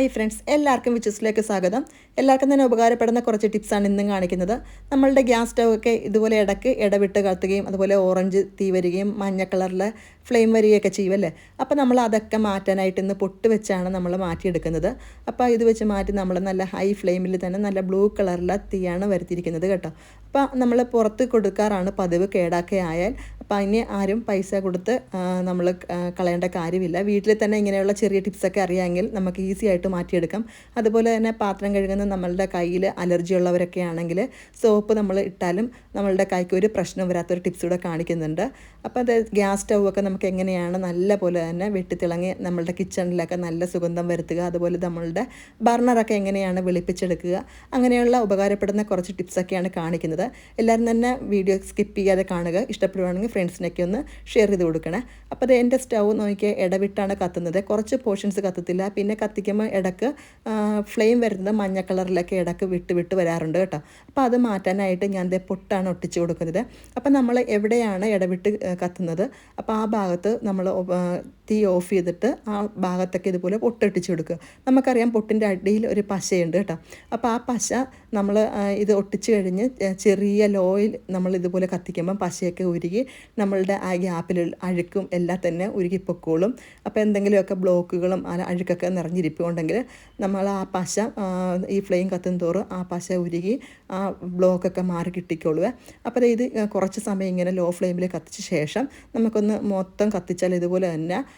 Hi friends എല്ലാവർക്കും വിച്ചസിലേക്ക് സ്വാഗതം. എല്ലാവർക്കും തന്നെ ഉപകാരപ്പെടുന്ന കുറച്ച് ടിപ്സാണ് ഇന്നും കാണിക്കുന്നത്. നമ്മളുടെ ഗ്യാസ് സ്റ്റൗ ഒക്കെ ഇതുപോലെ ഇടയ്ക്ക് ഇടവിട്ട് കത്തുകയും അതുപോലെ ഓറഞ്ച് തീ വരികയും മഞ്ഞ കളറിലെ ഫ്ലെയിം വരികയൊക്കെ ചെയ്യുമല്ലേ അപ്പോൾ നമ്മൾ അതൊക്കെ മാറ്റാനായിട്ട് ഇന്ന് പൊട്ട് വെച്ചാണ് നമ്മൾ മാറ്റിയെടുക്കുന്നത്. അപ്പോൾ ഇത് വെച്ച് മാറ്റി നമ്മൾ നല്ല ഹൈ ഫ്ലെയിമിൽ തന്നെ നല്ല ബ്ലൂ കളറിലെ തീയാണ് വരുത്തിയിരിക്കുന്നത് കേട്ടോ. അപ്പോൾ നമ്മൾ പുറത്ത് കൊടുക്കാറാണ് പതിവ് കേടാക്കെ ആയാൽ. അപ്പോൾ അതിന് ആരും പൈസ കൊടുത്ത് നമ്മൾ കളയേണ്ട കാര്യമില്ല. വീട്ടിൽ തന്നെ ഇങ്ങനെയുള്ള ചെറിയ ടിപ്സൊക്കെ അറിയാമെങ്കിൽ നമുക്ക് ഈസി ആയിട്ട് മാറ്റിയെടുക്കാം. അതുപോലെ തന്നെ പാത്രം കഴുകുന്ന നമ്മളുടെ കയ്യിൽ അലർജി ഉള്ളവരൊക്കെ ആണെങ്കിൽ സോപ്പ് നമ്മൾ ഇട്ടാലും നമ്മളുടെ കൈക്ക് ഒരു പ്രശ്നം വരാത്തൊരു ടിപ്സ് കൂടെ കാണിക്കുന്നുണ്ട്. അപ്പോൾ അത് ഗ്യാസ് സ്റ്റൗ ഒക്കെ നമുക്ക് എങ്ങനെയാണ് നല്ല പോലെ തന്നെ വെട്ടിത്തിളങ്ങി നമ്മളുടെ കിച്ചണിലൊക്കെ നല്ല സുഗന്ധം വരുത്തുക അതുപോലെ നമ്മളുടെ ബർണറൊക്കെ എങ്ങനെയാണ് വെളുപ്പിച്ചെടുക്കുക അങ്ങനെയുള്ള ഉപകാരപ്പെടുന്ന കുറച്ച് ടിപ്സൊക്കെയാണ് കാണിക്കുന്നത്. എല്ലാവരും തന്നെ വീഡിയോ സ്കിപ്പ് ചെയ്യാതെ കാണുക. ഇഷ്ടപ്പെടുവാണെങ്കിൽ ഫ്രണ്ട്സിനൊക്കെ ഒന്ന് ഷെയർ ചെയ്ത് കൊടുക്കണേ. അപ്പോൾ അത് എന്റെ സ്റ്റൗ നോക്കിയാൽ ഇടവിട്ടാണ് കത്തുന്നത്. കുറച്ച് പോർഷൻസ് കത്തത്തില്ല. പിന്നെ കത്തിക്കുമ്പോൾ ഇടയ്ക്ക് ഫ്ലെയിം വരുന്നത് മഞ്ഞ കളറിലൊക്കെ ഇടയ്ക്ക് വിട്ട് വിട്ട് വരാറുണ്ട് കേട്ടോ. അപ്പോൾ അത് മാറ്റാനായിട്ട് ഞാൻ ദേ പൊട്ടാണ് ഒട്ടിച്ച് കൊടുക്കുന്നത്. അപ്പോൾ നമ്മൾ എവിടെയാണ് ഇടവിട്ട് കത്തുന്നത്? അപ്പോൾ ആ ഭാഗത്ത് നമ്മൾ തീ ഓഫ് ചെയ്തിട്ട് ആ ഭാഗത്തൊക്കെ ഇതുപോലെ പൊട്ടിട്ടിച്ച് കൊടുക്കുക. നമുക്കറിയാം പൊട്ടിന്റെ അടിയിൽ ഒരു പശയുണ്ട് കേട്ടോ. അപ്പോൾ ആ പശ നമ്മൾ ഇത് ഒട്ടിച്ച് കഴിഞ്ഞ് ചെറിയ ലോയിൽ നമ്മൾ ഇതുപോലെ കത്തിക്കുമ്പം പശയൊക്കെ ഉരുകി നമ്മളുടെ ആ ഗ്യാപ്പിൽ അഴുക്കും എല്ലാം തന്നെ ഉരുകിപ്പൊക്കോളും അപ്പോൾ എന്തെങ്കിലുമൊക്കെ ബ്ലോക്കുകളും ആ അഴുക്കൊക്കെ നിറഞ്ഞിരിപ്പുണ്ടെങ്കിൽ നമ്മൾ ആ പശ ഈ ഫ്ലെയിം കത്തും തോറും ആ പശ ഉരുകി ആ ബ്ലോക്കൊക്കെ മാറി കിട്ടിക്കോളുക അപ്പോൾ ഇത് കുറച്ച് സമയം ഇങ്ങനെ ലോ ഫ്ലെയിമിൽ കത്തിച്ച ശേഷം നമുക്കൊന്ന് മൊത്തം കത്തിച്ചാൽ ഇതുപോലെ തന്നെ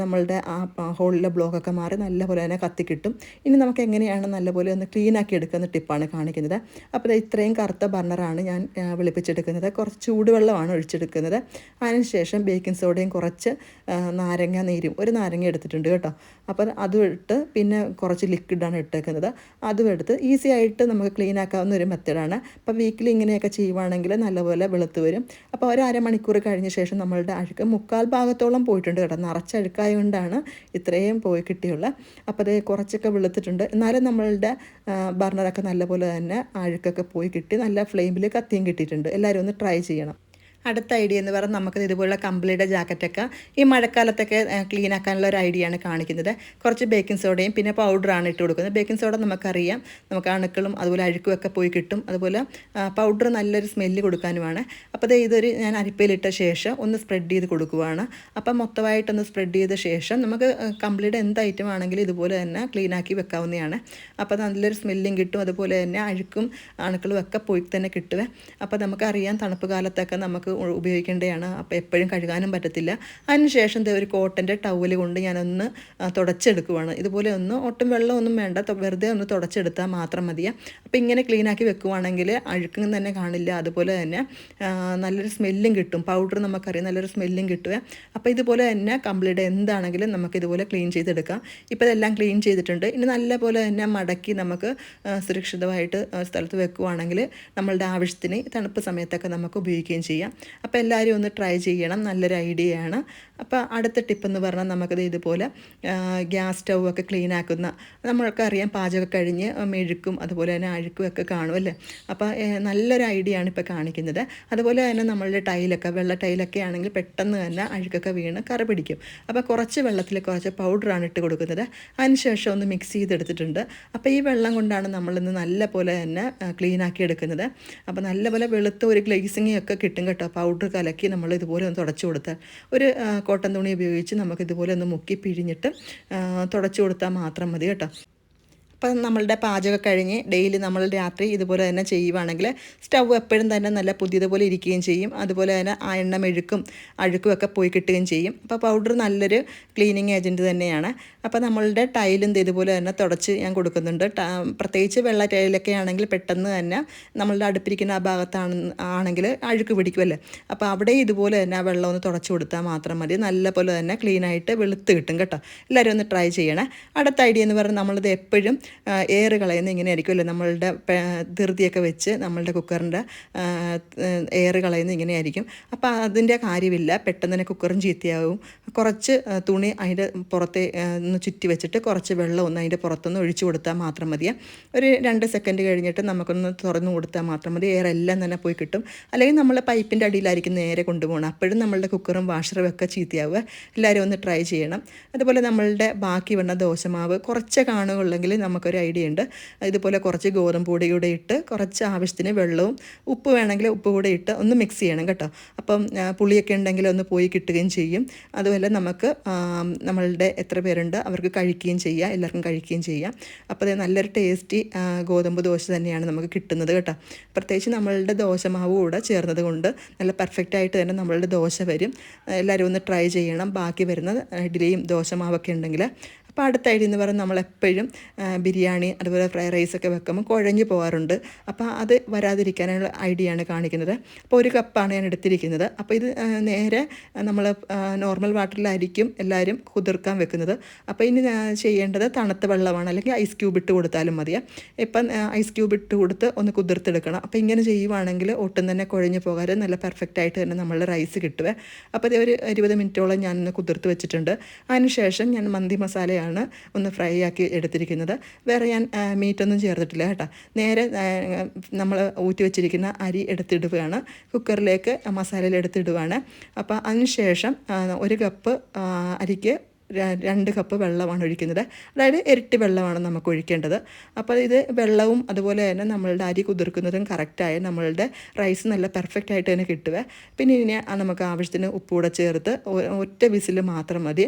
നമ്മളുടെ ആ ഹോളിലെ ബ്ലോക്കൊക്കെ മാറി നല്ലപോലെ തന്നെ കത്തിക്കിട്ടും. ഇനി നമുക്ക് എങ്ങനെയാണ് നല്ലപോലെ ഒന്ന് ക്ലീൻ ആക്കി എടുക്കുന്ന ടിപ്പാണ് കാണിക്കുന്നത്. അപ്പോൾ ഇത്രയും കറുത്ത ബർണറാണ് ഞാൻ വെളുപ്പിച്ചെടുക്കുന്നത്. കുറച്ച് ചൂടുവെള്ളമാണ് ഒഴിച്ചെടുക്കുന്നത്. അതിനുശേഷം ബേക്കിംഗ് സോഡയും കുറച്ച് നാരങ്ങ നീരും. ഒരു നാരങ്ങ എടുത്തിട്ടുണ്ട് കേട്ടോ. അപ്പോൾ അതും ഇട്ട് പിന്നെ കുറച്ച് ലിക്വിഡാണ് ഇട്ടേക്കുന്നത്. അതും എടുത്ത് ഈസി ആയിട്ട് നമുക്ക് ക്ലീൻ ആക്കാവുന്ന ഒരു മെത്തേഡാണ് അപ്പോൾ വീക്കിലി ഇങ്ങനെയൊക്കെ ചെയ്യുവാണെങ്കിൽ നല്ലപോലെ വെളുത്ത് വരും. അപ്പോൾ ഒരു അരമണിക്കൂർ കഴിഞ്ഞ ശേഷം നമ്മളുടെ അഴുക്ക് മുക്കാൽ ഭാഗത്തോളം പോയിട്ടുണ്ട് കേട്ടോ. നിറച്ച അഴുക്കായതുകൊണ്ടാണ് ഇത്രയും പോയി കിട്ടിയുള്ളത് അപ്പോൾ അത് കുറച്ചൊക്കെ വെളുത്തിട്ടുണ്ട്. എന്നാലും നമ്മളുടെ ബർണറൊക്കെ നല്ലപോലെ തന്നെ അഴുക്കൊക്കെ പോയി കിട്ടി. നല്ല ഫ്ലെയിമിൽ കത്തിയും കിട്ടിയിട്ടുണ്ട്. എല്ലാവരും ഒന്ന് ട്രൈ ചെയ്യണം. അടുത്ത ഐഡിയ എന്ന് പറഞ്ഞാൽ നമുക്ക് ഇതുപോലുള്ള കമ്പിളിയുടെ ജാക്കറ്റൊക്കെ ഈ മഴക്കാലത്തൊക്കെ ക്ലീൻ ആക്കാനുള്ള ഒരു ഐഡിയ ആണ് കാണിക്കുന്നത്. കുറച്ച് ബേക്കിംഗ് സോഡയും പിന്നെ പൗഡറാണ് ഇട്ട് കൊടുക്കുന്നത്. ബേക്കിംഗ് സോഡ നമുക്കറിയാം. നമുക്ക് അണുക്കളും അതുപോലെ അഴുക്കുമൊക്കെ പോയി കിട്ടും. അതുപോലെ പൗഡർ നല്ലൊരു സ്മെല്ല് കൊടുക്കാനുമാണ്. അപ്പോൾ അത് ഇതൊരു ഞാൻ അരിപ്പയിലിട്ട ശേഷം ഒന്ന് സ്പ്രെഡ് ചെയ്ത് കൊടുക്കുവാണ്. അപ്പം മൊത്തമായിട്ടൊന്ന് സ്പ്രെഡ് ചെയ്ത ശേഷം നമുക്ക് കമ്പിളിയുടെ എന്ത് ഐറ്റം ആണെങ്കിലും ഇതുപോലെ തന്നെ ക്ലീൻ ആക്കി വെക്കാവുന്നതാണ്. അപ്പോൾ നല്ലൊരു സ്മെല്ലും കിട്ടും. അതുപോലെ തന്നെ അഴുക്കും അണുക്കളും ഒക്കെ പോയി തന്നെ കിട്ടുക അപ്പോൾ നമുക്കറിയാം തണുപ്പ് കാലത്തൊക്കെ നമുക്ക് ഉപയോഗിക്കേണ്ടതാണ് അപ്പോൾ എപ്പോഴും കഴുകാനും പറ്റത്തില്ല. അതിനുശേഷം ഒരു കോട്ടന്റെ ടവൽ കൊണ്ട് ഞാനൊന്ന് തുടച്ചെടുക്കുവാണ്. ഇതുപോലെ ഒന്ന് ഒട്ടും വെള്ളമൊന്നും വേണ്ട. വെറുതെ ഒന്ന് തുടച്ചെടുത്താൽ മാത്രം മതിയാണ് അപ്പോൾ ഇങ്ങനെ ക്ലീനാക്കി വെക്കുവാണെങ്കിൽ അഴുക്കും തന്നെ കാണില്ല. അതുപോലെ തന്നെ നല്ലൊരു സ്മെല്ലും കിട്ടും. പൗഡർ നമുക്കറിയാം നല്ലൊരു സ്മെല്ലും കിട്ടുക അപ്പോൾ ഇതുപോലെ തന്നെ കംപ്ലീറ്റ് എന്താണെങ്കിലും നമുക്ക് ഇതുപോലെ ക്ലീൻ ചെയ്തെടുക്കാം. ഇപ്പോൾ ഇതെല്ലാം ക്ലീൻ ചെയ്തിട്ടുണ്ട്. ഇനി നല്ലപോലെ തന്നെ മടക്കി നമുക്ക് സുരക്ഷിതമായിട്ട് സ്ഥലത്ത് വെക്കുവാണെങ്കിൽ നമ്മളുടെ ആവശ്യത്തിന് തണുപ്പ് സമയത്തൊക്കെ നമുക്ക് ഉപയോഗിക്കുകയും ചെയ്യാം. അപ്പോൾ എല്ലാവരും ഒന്ന് ട്രൈ ചെയ്യണം. നല്ലൊരു ഐഡിയയാണ് അപ്പോൾ അടുത്ത ടിപ്പ് എന്ന് പറഞ്ഞാൽ നമുക്കത് ഇതുപോലെ ഗ്യാസ് സ്റ്റൗ ഒക്കെ ക്ലീൻ ആക്കുന്ന നമ്മൾക്ക് അറിയാം പാചകം കഴിഞ്ഞ് മെഴുക്കും അതുപോലെ തന്നെ അഴുക്കും ഒക്കെ കാണും അല്ലേ? അപ്പോൾ നല്ലൊരു ഐഡിയ ആണ് ഇപ്പോൾ കാണിക്കുന്നത്. അതുപോലെ തന്നെ നമ്മളുടെ ടൈലൊക്കെ വെള്ള ടൈലൊക്കെ ആണെങ്കിൽ പെട്ടെന്ന് തന്നെ അഴുക്കൊക്കെ വീണ് കറ പിടിക്കും. അപ്പോൾ കുറച്ച് വെള്ളത്തിൽ കുറച്ച് പൗഡറാണ് ഇട്ട് കൊടുക്കുന്നത്. അതിനുശേഷം ഒന്ന് മിക്സ് ചെയ്തെടുത്തിട്ടുണ്ട്. അപ്പോൾ ഈ വെള്ളം കൊണ്ടാണ് നമ്മളിന്ന് നല്ല പോലെ തന്നെ ക്ലീൻ ആക്കി എടുക്കുന്നത്. അപ്പോൾ നല്ലപോലെ വെളുത്ത ഒരു ഗ്ലേസിങ് ഒക്കെ കിട്ടും കേട്ടോ. പൗഡർ കലക്കി നമ്മൾ ഇതുപോലെ ഒന്ന് തുടച്ചു കൊടുത്താൽ ഒരു കോട്ടൺ തുണി ഉപയോഗിച്ച് നമുക്ക് ഇതുപോലെ ഒന്ന് മുക്കി പിഴിഞ്ഞിട്ട് തുടച്ചു കൊടുത്താൽ മാത്രം മതി കേട്ടോ. അപ്പം നമ്മളുടെ പാചകം കഴിഞ്ഞ് ഡെയിലി നമ്മൾ രാത്രി ഇതുപോലെ തന്നെ ചെയ്യുവാണെങ്കിൽ സ്റ്റവ് എപ്പോഴും തന്നെ നല്ല പുതിയതുപോലെ ഇരിക്കുകയും ചെയ്യും. അതുപോലെ തന്നെ ആ എണ്ണ മെഴുക്കും അഴുക്കും ഒക്കെ പോയി കിട്ടുകയും ചെയ്യും. അപ്പോൾ പൗഡർ നല്ലൊരു ക്ലീനിങ് ഏജന്റ് തന്നെയാണ്. അപ്പോൾ നമ്മളുടെ ടൈലും ഇതുപോലെ തന്നെ തുടച്ച് ഞാൻ കൊടുക്കുന്നുണ്ട്. പ്രത്യേകിച്ച് വെള്ള ടൈലൊക്കെ ആണെങ്കിൽ പെട്ടെന്ന് തന്നെ നമ്മളുടെ അടുപ്പിരിക്കുന്ന ആ ഭാഗത്താണ് ആണെങ്കിൽ അഴുക്ക് പിടിക്കുമല്ലേ അപ്പോൾ അവിടെ ഇതുപോലെ തന്നെ ആ വെള്ളം ഒന്ന് തുടച്ച് കൊടുത്താൽ മാത്രം മതി. നല്ല പോലെ തന്നെ ക്ലീനായിട്ട് വെളുത്ത് കിട്ടും കേട്ടോ. എല്ലാവരും ഒന്ന് ട്രൈ ചെയ്യണേ. അടുത്ത ഐഡിയ എന്ന് പറഞ്ഞാൽ നമ്മളിത് എപ്പോഴും എയർ കളയുന്ന ഇങ്ങനെ ആയിരിക്കുമല്ലോ നമ്മളുടെ ധൃതിയൊക്കെ വെച്ച് നമ്മളുടെ കുക്കറിന്റെ എയർ കളയുന്ന ഇങ്ങനെ ആയിരിക്കും അപ്പോൾ അതിന്റെ കാര്യമില്ല. പെട്ടെന്ന് തന്നെ കുക്കറും ചീത്തയാവും. കുറച്ച് തുണി അതിന്റെ പുറത്തെ ഒന്ന് ചുറ്റി വെച്ചിട്ട് കുറച്ച് വെള്ളം ഒന്ന് അതിന്റെ പുറത്തൊന്ന് ഒഴിച്ചു കൊടുത്താൽ മാത്രം മതി ഒരു രണ്ട് സെക്കൻഡ് കഴിഞ്ഞിട്ട് നമുക്കൊന്ന് തുറന്നു കൊടുത്താൽ മാത്രം മതി. എയർ എല്ലാം തന്നെ പോയി കിട്ടും. അല്ലെങ്കിൽ നമ്മൾ പൈപ്പിന്റെ അടിയിലായിരിക്കും നേരെ കൊണ്ടുപോകണം അപ്പോഴും നമ്മളുടെ കുക്കറും വാഷറും ഒക്കെ ചീത്തയാവുക. എല്ലാവരും ഒന്ന് ട്രൈ ചെയ്യണം. അതുപോലെ നമ്മളുടെ ബാക്കി വന്ന ദോശമാവ് കുറച്ച് കാണുകയുള്ളെങ്കിൽ നമുക്കൊരു ഐഡിയ ഉണ്ട്. ഇതുപോലെ കുറച്ച് ഗോതമ്പ് പൊടി കൂടെ ഇട്ട് കുറച്ച് ആവശ്യത്തിന് വെള്ളവും ഉപ്പ് വേണമെങ്കിൽ ഉപ്പ് കൂടെ ഇട്ട് ഒന്ന് മിക്സ് ചെയ്യണം കേട്ടോ. അപ്പം പുളിയൊക്കെ ഉണ്ടെങ്കിൽ ഒന്ന് പോയി കിട്ടുകയും ചെയ്യും. അതുപോലെ നമുക്ക് നമ്മളുടെ എത്ര പേരുണ്ട് അവർക്ക് കഴിക്കുകയും ചെയ്യാം എല്ലാവർക്കും കഴിക്കുകയും ചെയ്യാം. അപ്പോൾ അത് നല്ലൊരു ടേസ്റ്റി ഗോതമ്പ് ദോശ തന്നെയാണ് നമുക്ക് കിട്ടുന്നത് കേട്ടോ. പ്രത്യേകിച്ച് നമ്മളുടെ ദോശമാവ് കൂടെ ചേർന്നത് കൊണ്ട് നല്ല പെർഫെക്റ്റ് ആയിട്ട് തന്നെ നമ്മളുടെ ദോശ വരും. എല്ലാവരും ഒന്ന് ട്രൈ ചെയ്യണം. ബാക്കി വരുന്ന ഇഡ്ഡലിയും ദോശമാവൊക്കെ ഉണ്ടെങ്കിൽ അപ്പോൾ അടുത്ത ഐഡിയ എന്ന് പറയുന്നത് നമ്മളെപ്പോഴും ബിരിയാണി അതുപോലെ ഫ്രൈഡ് ഒക്കെ വെക്കുമ്പോൾ കുഴഞ്ഞു പോകാറുണ്ട് അപ്പോൾ അത് വരാതിരിക്കാനുള്ള ഐഡിയ ആണ് കാണിക്കുന്നത്. അപ്പോൾ ഒരു കപ്പാണ് ഞാൻ എടുത്തിരിക്കുന്നത്. അപ്പോൾ ഇത് നേരെ നമ്മൾ നോർമൽ വാട്ടറിലായിരിക്കും എല്ലാവരും കുതിർക്കാൻ വെക്കുന്നത്. അപ്പോൾ ഇനി ഞാൻ ചെയ്യേണ്ടത് തണുത്ത വെള്ളമാണ്. അല്ലെങ്കിൽ ഐസ് ക്യൂബ് ഇട്ട് കൊടുത്താലും മതിയാണ് ഇപ്പം ഐസ് ക്യൂബ് ഇട്ട് കൊടുത്ത് ഒന്ന് കുതിർത്തെടുക്കണം. അപ്പോൾ ഇങ്ങനെ ചെയ്യുവാണെങ്കിൽ ഒട്ടും തന്നെ കുഴഞ്ഞു പോകാതെ നല്ല പെർഫെക്റ്റ് ആയിട്ട് തന്നെ നമ്മളുടെ റൈസ് കിട്ടുക അപ്പോൾ ഇത് ഒരു ഇരുപത് മിനിറ്റോളം ഞാനൊന്ന് കുതിർത്ത് വെച്ചിട്ടുണ്ട്. അതിനുശേഷം ഞാൻ മന്തി മസാലയാണ് ഒന്ന് ഫ്രൈ ആക്കി എടുത്തിരിക്കുന്നത്. വേറെ ഞാൻ മീറ്റൊന്നും ചേർത്തിട്ടില്ല കേട്ടോ. നേരെ നമ്മൾ ഊറ്റി വെച്ചിരിക്കുന്ന അരി എടുത്തിടുകയാണ്. കുക്കറിലേക്ക് മസാലയിൽ എടുത്തിടുകയാണ് അപ്പോൾ അതിനുശേഷം ശേഷം ഒരു കപ്പ് അരിക്ക് രണ്ട് കപ്പ് വെള്ളമാണ് ഒഴിക്കുന്നത്. അതായത് ഇരട്ടി വെള്ളമാണ് നമുക്ക് ഒഴിക്കേണ്ടത്. അപ്പോൾ ഇത് വെള്ളവും അതുപോലെ തന്നെ നമ്മളുടെ അരി കുതിർക്കുന്നതും കറക്റ്റായി നമ്മളുടെ റൈസ് നല്ല പെർഫെക്റ്റ് ആയിട്ട് തന്നെ കിട്ടുക. പിന്നെ ഇതിനെ നമുക്ക് ആവശ്യത്തിന് ഉപ്പ് കൂടെ ചേർത്ത് ഒറ്റ വിസിൽ മാത്രം മതി.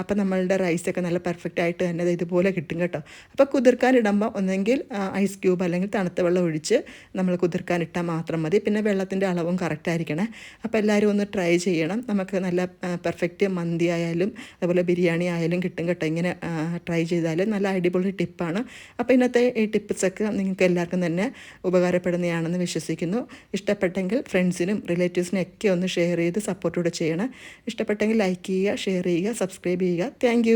അപ്പോൾ നമ്മളുടെ റൈസൊക്കെ നല്ല പെർഫെക്റ്റ് ആയിട്ട് തന്നെ ഇതുപോലെ കിട്ടും കേട്ടോ. അപ്പോൾ കുതിർക്കാനിടുമ്പോൾ ഒന്നെങ്കിൽ ഐസ് ക്യൂബ് അല്ലെങ്കിൽ തണുത്ത വെള്ളം ഒഴിച്ച് നമ്മൾ കുതിർക്കാനിട്ടാൽ മാത്രം മതി. പിന്നെ വെള്ളത്തിന്റെ അളവും കറക്റ്റ് ആയിരിക്കണേ. അപ്പോൾ എല്ലാവരും ഒന്ന് ട്രൈ ചെയ്യണം. നമുക്ക് നല്ല പെർഫെക്റ്റ് മന്തി ആയാലും അതുപോലെ ബിരിയാണി ആയാലും കിട്ടും കേട്ടോ. ഇങ്ങനെ ട്രൈ ചെയ്താൽ നല്ല അടിപൊളി ടിപ്പാണ്. അപ്പോൾ ഇന്നത്തെ ഈ ടിപ്സൊക്കെ നിങ്ങൾക്ക് എല്ലാവർക്കും തന്നെ ഉപകാരപ്പെടുന്നതാണെന്ന് വിശ്വസിക്കുന്നു. ഇഷ്ടപ്പെട്ടെങ്കിൽ ഫ്രണ്ട്സിനും റിലേറ്റീവ്സിനും ഒക്കെ ഒന്ന് ഷെയർ ചെയ്ത് സപ്പോർട്ടോടെ ചെയ്യണം. ഇഷ്ടപ്പെട്ടെങ്കിൽ ലൈക്ക് ചെയ്യുക ഷെയർ ചെയ്യുക സബ്സ്ക്രൈബ് ചെയ്യുക. താങ്ക്